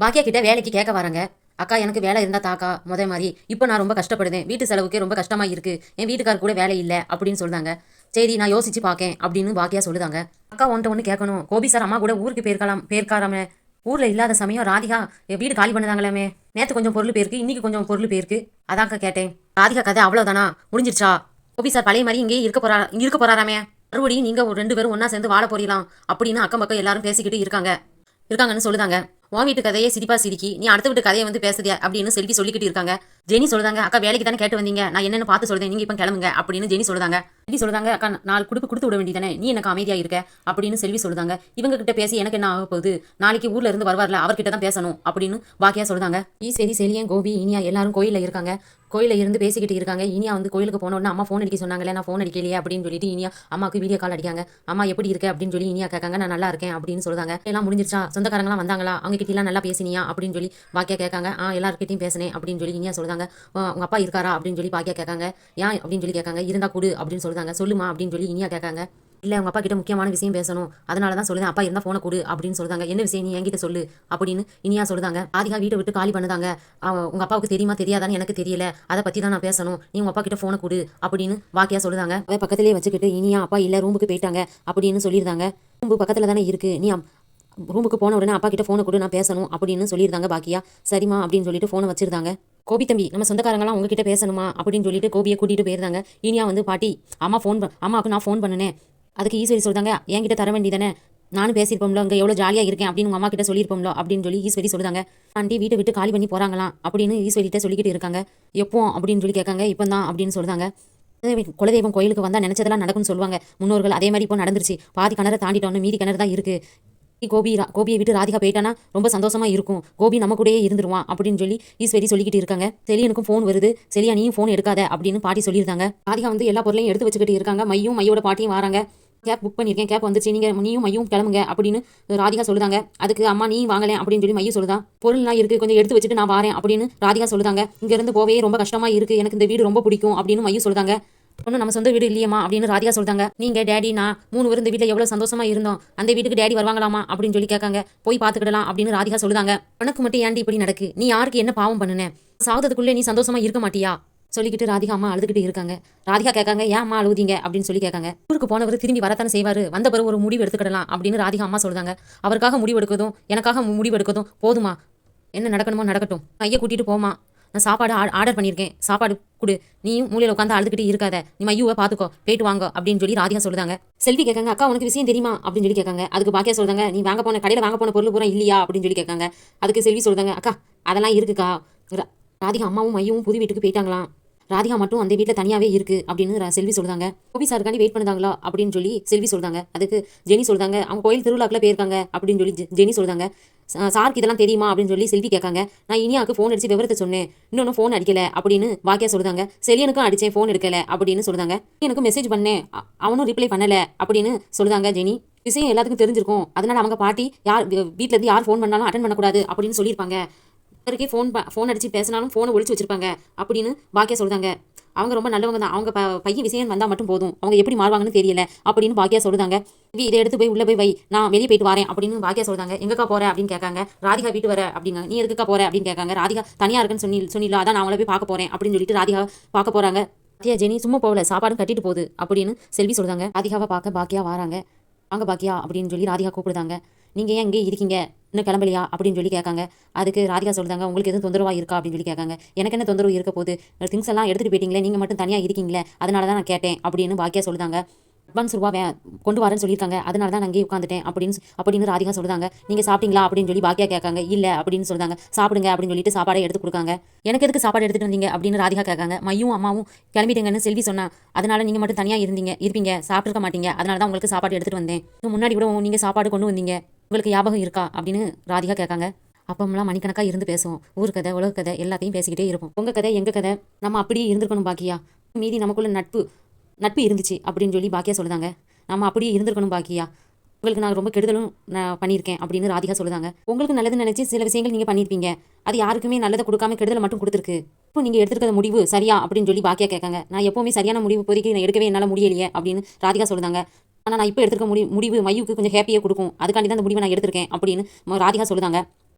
பாக்கியா கிட்ட வேலைக்கு கேட்க வராங்க. அக்கா எனக்கு வேலை இருந்தா தாக்கா முத மாதிரி இப்போ நான் ரொம்ப கஷ்டப்படுவேன் வீட்டு செலவுக்கே ரொம்ப கஷ்டமா இருக்கு. என் வீட்டுக்கார் கூட வேலை இல்லை அப்படின்னு சொல்கிறாங்க சரி நான் யோசிச்சு பார்க்கேன் அப்படின்னு பாக்கியா சொல்லுதாங்க. அக்கா ஒன்ட்ட ஒன்று கேட்கணும். கோபி சார் அம்மா கூட ஊருக்கு போயிருக்கலாம் போயிருக்காராமே. ஊர்ல இல்லாத சமயம் ராதிகா என் வீடு காலி பண்ணுதாங்களாமே. நேற்று கொஞ்சம் பொருள் போயிருக்கு இன்னைக்கு கொஞ்சம் பொருள் போயிருக்கு. அதான்க்கா கேட்டேன். ராதிகா கதை அவ்வளவுதானா? முடிஞ்சிருச்சா? கோபி சார் பழைய மாதிரி இங்கேயே இருக்க போறா இங்க இருக்க போறாராமே. மறுபடியும் நீங்க ரெண்டு பேரும் ஒன்றா சேர்ந்து வாழ போறீங்களா? அப்படின்னு அக்கம் பக்கம் எல்லாரும் பேசிக்கிட்டு இருக்காங்க. இருக்காங்கன்னு சொல்லுதாங்க. உன் வீட்டு கதையே சிரிப்பா சிரிக்கி நீ அடுத்த வீட்டு கதையை வந்து பேசுதியா அப்படின்னு செல்வி சொல்லிக்கிட்டு இருக்காங்க. ஜெனி சொல்லுதாங்க அக்கா வேலைக்கு தானே கேட்டு வந்தீங்க. நான் என்னென்னு பார்த்து சொல்றேன். நீங்க இப்போ கிளம்புங்க. அப்படின்னு ஜெனி சொல்லுதாங்க. செல்வி சொல்லுதாங்க அக்கா நாலு குடுப்பு கொடுத்து விட வேண்டியதானே நீ எனக்கு அமைதியா இருக்க. அப்படின்னு செல்வி சொல்லுதாங்க. இவங்க கிட்ட பேசி எனக்கு என்ன ஆக போகுது? நாளைக்கு ஊர்ல இருந்து வருவார்ல அவர்கிட்ட தான் பேசணும். அப்படின்னு பாக்கியா சொல்லுதாங்க. சரி செலியன் கோபி இனியா எல்லாரும் கோயிலில் இருக்காங்க. கோயில்ல இருந்து பேசிக்கிட்டு இருக்காங்க. இனியா வந்து கோயிலுக்கு போன உடனே அம்மா ஃபோன் அடிக்க சொன்னாங்களே நான் ஃபோன் அடிக்கலையே அப்படின்னு சொல்லிட்டு இனியா அம்மாவுக்கு வீடியோ கால் அடிக்காங்க. அம்மா எப்படி இருக்க? அப்படின்னு சொல்லி இனியா கேட்காங்க. நான் நல்லா இருக்கேன். அப்படின்னு சொல்றாங்க எல்லாம் முடிஞ்சிருச்சா? சொந்தக்காரங்களாம் வந்தாங்களா? அவங்க கிட்டலாம் நல்லா பேசினியா? அப்படின்னு சொல்லி பாக்கியா கேட்காங்க. ஆ எல்லாருக்கிட்டையும் பேசினேன். அப்படின்னு சொல்லி இனியா சொல்றாங்க "ஆ, உங்க அப்பா இருக்காரா? அப்படின்னு சொல்லி பாக்கியா கேட்காங்க. ஏன்? அப்படின்னு சொல்லி கேட்காங்க. இருந்தா கொடு அப்படின்னு சொல்றாங்க. சொல்லுமா அப்படின்னு சொல்லி இனியா கேட்காங்க. இல்ல உங்கள் அப்பா கிட்ட முக்கியமான விஷயம் பேசணும். அதனால தான் சொல்லுதேன். அப்பா இருந்தால் ஃபோனை கொடு அப்படின்னு சொல்றாங்க. என்ன விஷயம்? நீ என்கிட்ட சொல்லு அப்படின்னு இனியா சொல்றாங்க. ஆதிகா வீட்டை விட்டு காலி பண்ணுதாங்க உங்கள் உங்க அப்பாவுக்கு தெரியுமா? தெரியாதான்னு எனக்கு தெரியல. அதை பற்றி தான் நான் பேசணும். நீ உங்கள் அப்பா கிட்ட ஃபோனை கொடு அப்படின்னு வாக்கியா சொல்லுதாங்க அவ பக்கத்துலேயே வச்சுக்கிட்டு இனியா அப்பா இல்லை ரூமுக்கு போயிட்டாங்க அப்படின்னு சொல்லியிருந்தாங்க ரூம்பு பக்கத்துல தானே இருக்கு. நீ ரூமுக்கு போன உடனே அப்பா கிட்ட ஃபோனை கொடு நான் பேசணும் அப்படின்னு சொல்லியிருந்தாங்க பாக்கியா. சரிம்மா அப்படின்னு சொல்லிட்டு ஃபோனை வச்சிருந்தாங்க. கோபி தம்பி நம்ம சொந்தக்காரங்களாம் உங்ககிட்ட பேசணுமா அப்படின்னு சொல்லிட்டு கோபியை கூட்டிட்டு போயிருந்தாங்க. இனியா வந்து பாட்டி அம்மா ஃபோன் அம்மாவுக்கு நான் ஃபோன் பண்ணினேன். அதுக்கு ஈஸ்வரி சொல்றாங்க என்கிட்ட தர வேண்டியதானே? நானும் பேசியிருப்போம்ல இங்கே எவ்வளோ ஜாலியாக இருக்கேன் அப்படின்னு உங்கள் அம்மா கிட்ட சொல்லியிருப்போம்ல அப்படின்னு சொல்லி ஈஸ்வரி சொல்லுதாங்க ஆண்டி வீட்டை விட்டு காலி பண்ணி போகிறாங்களாம் அப்படின்னு ஈஸ்வரிகிட்ட சொல்லிக்கிட்டு இருக்காங்க. எப்போ? அப்படின்னு சொல்லி கேட்காங்க. இப்போ தான் அப்படின்னு சொல்றாங்க. குலதெய்வம் கோயிலுக்கு வந்தால் நினச்சதெல்லாம் நடக்கும்னு சொல்லுவாங்க. முன்னோர்கள் அதே மாதிரி இப்போ நடந்துருச்சு. பாதி கிணறு தாண்டிட்டோன்னு மீதி கிணறு தான் இருக்குது கோபி ரா- கோபியை விட்டு ராதிகா போயிட்டானா? ரொம்ப சந்தோஷமா இருக்கும். கோபி நம்ம கூடயே இருந்துருவான் அப்படின்னு சொல்லி ஈஸ்வரி சொல்லிக்கிட்டு இருக்காங்க. செலியனுக்கும் ஃபோன் வருது. செலியா நீயும் ஃபோன் எடுக்காத அப்படின்னு பாட்டி சொல்லியிருந்தாங்க. ராதிகா வந்து எல்லா பொருளையும் எடுத்து வச்சுக்கிட்டு இருக்காங்க. மையும் மையோட பாட்டியும் வராங்க. கேப் புக் பண்ணியிருக்கேன். கேப் வந்துச்சு. நீங்கள் நீயும் மையும் கிளம்புங்க அப்படின்னு ராதிகா சொல்லுதாங்க. அதுக்கு அம்மா நீ வாங்கலேன் அப்படின்னு சொல்லி மையும் சொல்லுதான் பொருள்லாம் இருக்குது கொஞ்சம் எடுத்து வச்சுட்டு நான் வரேன் அப்படின்னு ராதிகா சொல்லுதாங்க. இங்கேருந்து போவே ரொம்ப கஷ்டமாக இருக்குது எனக்கு இந்த வீடு ரொம்ப பிடிக்கும் அப்படின்னு மையும் சொல்லுதாங்க. ஒன்றும் நம்ம சொந்த வீடு இல்லையம்மா அப்படின்னு ராதிகா சொல்றாங்க. நீங்க டேடி நான் மூணு பேர் இந்த வீட்டில் எவ்வளவு சந்தோஷமா இருந்தோம். அந்த வீட்டுக்கு டேடி வருவாங்களாமா அப்படின்னு சொல்லி கேட்காங்க. போய் பார்த்துக்கிடலாம் அப்படின்னு ராதிகா சொல்லுதாங்க. உனக்கு மட்டும் ஏன்டி இப்படி நடக்கு? நீ யாருக்கு என்ன பாவம் பண்ணுன? சாவதற்குள்ளே நீ சந்தோஷமா இருக்க மாட்டியா? சொல்லிக்கிட்டு ராதிகா அம்மா அழுதுகிட்டு இருக்காங்க. ராதிகா கேட்காங்க ஏன் அம்மா அழுவுதீங்க? அப்படின்னு சொல்லி கேட்காங்க. ஊருக்கு போனவர் திரும்பி வரத்தானே செய்வாரு. வந்த பிறகு ஒரு முடிவு எடுத்துக்கிடலாம் அப்படின்னு ராதிகா அம்மா சொல்லுதாங்க அவருக்காக முடிவு எடுக்கதும் எனக்காக முடிவு எடுக்கதும் போதுமா? என்ன நடக்கணுமோ நடக்கட்டும். ஐயா கூட்டிட்டு போமா நான் சாப்பாடு ஆ- ஆர்டர் பண்ணியிருக்கேன். சாப்பாடு கொடு. நீயும் மூலையில் உட்காந்து அழுதுகிட்டு இருக்காத. நீ மையுவை பார்த்துக்கோ. போயிட்டு வாங்க அப்படின்னு சொல்லி ராதிகா சொல்லுதாங்க. செல்வி கேட்காங்க அக்கா உனக்கு விஷயம் தெரியுமா? அப்படின்னு சொல்லி கேட்காங்க. அதுக்கு பாக்கியா சொல்லுதாங்க நீ வாங்க போன கடையில் வாங்க போன பொருள் பூரா இல்லையா? அப்படின்னு சொல்லி கேட்காங்க. அதுக்கு செல்வி சொல்லுதாங்க அக்கா அதெல்லாம் இருக்குக்கா. ரா- ராதிகா அம்மாவும் மையவும் புது வீட்டுக்கு போயிட்டாங்களாம். ராதிகா மட்டும் அந்த வீட்டில் தனியாகவே இருக்கு அப்படின்னு செல்வி சொல்லுதாங்க. கோபி சாருக்காண்டி வெயிட் பண்ணுதாங்களா அப்படின்னு சொல்லி செல்வி சொல்லுதாங்க. அதுக்கு ஜெனி சொல்லுதாங்க அவங்க கோயில் திருவிழாக்கில் போயிருக்காங்க. அப்படின்னு சொல்லி ஜெனி சொல்லுதாங்க. சாருக்கு இதெல்லாம் தெரியுமா அப்படின்னு சொல்லி செல்வி கேட்காங்க. நான் இனியாவுக்கு ஃபோன் அடிச்சு விவரத்தை சொன்னேன். இன்னொன்று ஃபோன் அடிக்கலை அப்படின்னு வாக்கியா சொல்லுதாங்க செலியனுக்கும் அடித்தேன் ஃபோன் எடுக்கலை அப்படின்னு சொல்லுதாங்க எனக்கு மெசேஜ் பண்ணேன். அவனும் ரிப்ளை பண்ணலை அப்படின்னு சொல்லுதாங்க ஜெனி. விஷயம் எல்லாத்துக்கும் தெரிஞ்சிருக்கும். அதனால அவங்க பாட்டி யார் வீ- இருந்து யார் ஃபோன் பண்ணாலும் அட்டன் பண்ணக்கூடாது அப்படின்னு சொல்லியிருப்பாங்க. இவருக்கே ஃபோன் ஃபோன் அடித்து பேசினாலும் ஃபோனை ஒழிச்சு வச்சிருப்பாங்க அப்படின்னு பாக்கியா சொல்லுதாங்க அவங்க ரொம்ப நல்லவங்க தான் அவங்க ப- பையன் விஷயம் வந்தால் மட்டும் போதும். அவங்க எப்படி மாறுவாங்கன்னு தெரியல. அப்படின்னு பாக்கியா சொல்லுதாங்க. வி இதை எடுத்து போய் உள்ள போய் வை. நான் வெளியே போயிட்டு வரேன். அப்படின்னு பாக்கியா சொல்லுதாங்க. எங்கக்கா போற? அப்படின்னு கேட்காங்க ராதிகா வீட்டு வர. அப்படிங்க நீ எதுக்கா போற? அப்படின்னு கேட்காங்க ராதிகா தனியா இருக்குன்னு சொல்லி சொன்னில அதான் நான் அவங்கள போய் பார்க்க போறேன். அப்படின்னு சொல்லிட்டு ராதிகா பார்க்க போறாங்க. பாத்தியா ஜெனி சும்மா போகல. சாப்பாடும் கட்டிட்டு போகுது. அப்படின்னு செல்வி சொல்லுதாங்க. ராதிகாவை பார்க்க பாக்கியா வராங்க. வாங்க பாக்கியா அப்படின்னு சொல்லி ராதிகா கூப்பிடுதாங்க. நீங்க ஏன் இங்கே இருக்கீங்க? இன்னும் கிளம்பலையா? அப்படின்னு சொல்லி கேட்காங்க. அதுக்கு ராதிகா சொல்கிறாங்க உங்களுக்கு எதுவும் தொந்தரவாக இருக்கா? அப்படின்னு சொல்லி கேட்காங்க. எனக்கு என்ன தொந்தரவு இருக்க போது திங்ஸ் எல்லாம் எடுத்துகிட்டு போயிட்டீங்களே நீங்கள் மட்டும் தனியாக இருக்கீங்களே அதனால தான் நான் கேட்டேன் அப்படின்னு பாக்கியா சொல்லுதாங்க. அட்வான்ஸ் ரூபா வே கொண்டு வரேன்னு சொல்லியிருக்காங்க அதனால தான் நான் அங்கேயே உட்காந்துட்டேன் அப்படின்னு அப்படின்னு ராதிகா சொல்லுதாங்க. நீங்கள் சாப்பிட்டீங்களா? அப்படின்னு சொல்லி பாக்கியா கேட்காங்க. இல்லை அப்படின்னு சொல்லுதாங்க. சாப்பிடுங்க அப்படின்னு சொல்லிட்டு சாப்பாடை எடுத்து கொடுக்காங்க. எனக்கு எதுக்கு சாப்பாடு எடுத்துட்டு வந்தீங்க? அப்படின்னு ராதிகா கேட்காங்க. மையும் அம்மாவும் கிளம்பிட்டேங்கன்னு செல்வி சொன்னா அதனால நீங்கள் மட்டும் தனியாக இருந்தீங்க இருப்பீங்க சாப்பிட்டுருக்க மாட்டீங்க அதனால தான் உங்களுக்கு சாப்பாடு எடுத்துகிட்டு வந்தேன். முன்னாடி கூட நீங்கள் சாப்பாடு கொண்டு வந்தீங்க. உங்களுக்கு ஞாபகம் இருக்கா? அப்படின்னு ராதிகா கேட்காங்க. அப்பம்லாம் மணிக்கணக்காக இருந்து பேசுவோம். ஊர் கதை உலக கதை எல்லாத்தையும் பேசிக்கிட்டே இருப்போம். உங்கள் கதை எங்கள் கதை? நம்ம அப்படியே இருந்திருக்கணும் பாக்கியா. மீதி நமக்குள்ள நட்பு நட்பு இருந்துச்சு அப்படின்னு சொல்லி பாக்கியா சொல்லுதாங்க. நம்ம அப்படியே இருந்திருக்கணும் பாக்கியா. உங்களுக்கு நான் ரொம்ப கெடுதலும் நான் பண்ணியிருக்கேன் அப்படின்னு ராதிகா சொல்லுதாங்க. உங்களுக்கு நல்லதுன்னு நினச்சி சில விஷயங்கள் நீங்கள் பண்ணியிருப்பீங்க. அது யாருக்குமே நல்லதை கொடுக்காம கெடுதலை மட்டும் கொடுத்துருக்கு. இப்போ நீங்கள் எடுத்துருக்கிற முடிவு சரியா அப்படின்னு சொல்லி பாக்கியா கேட்காங்க. நான் எப்போவுமே சரியான முடிவு இப்போதைக்கு நான் எடுக்கவே என்னால் முடியலையே அப்படின்னு ராதிகா சொல்லுதாங்க. ஆனால் நான் இப்போ எடுத்துருக்க முடி முடிவு மையுக்கு கொஞ்சம் ஹாப்பியாக கொடுக்கும். அதுக்காண்டி தான் இந்த முடிவை நான் எடுத்திருக்கேன் அப்படின்னு ராதிகா சொல்லுதாங்க.